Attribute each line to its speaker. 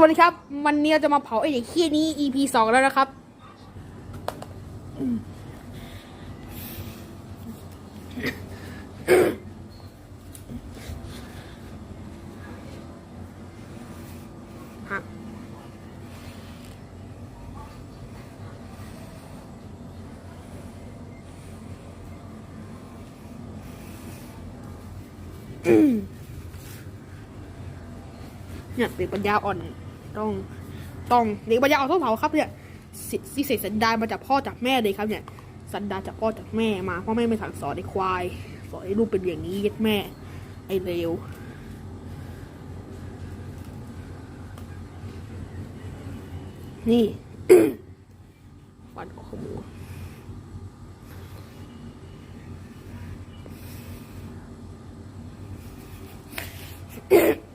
Speaker 1: วัสดีครับ วันนี้เราจะมาเผาไอ้เด็กเคี้ยนี้ EP สองแล้วนะครับ เนี่ยเด็กปัญญาอ่อน ต้องต้องเด็กปัญญาออนต้องเผาครับเนี่ยสิเศษสันดานมาจากพ่อจากแม่เลยครับเนี่ย สันดานจากพ่อจากแม่มาพ่อแม่ไม่สั่งสอนไอควาย สอนไอ้ลูกเป็นอย่างนี้ยัดแม่ ไอเร็วนี่ฟันของขโมูเ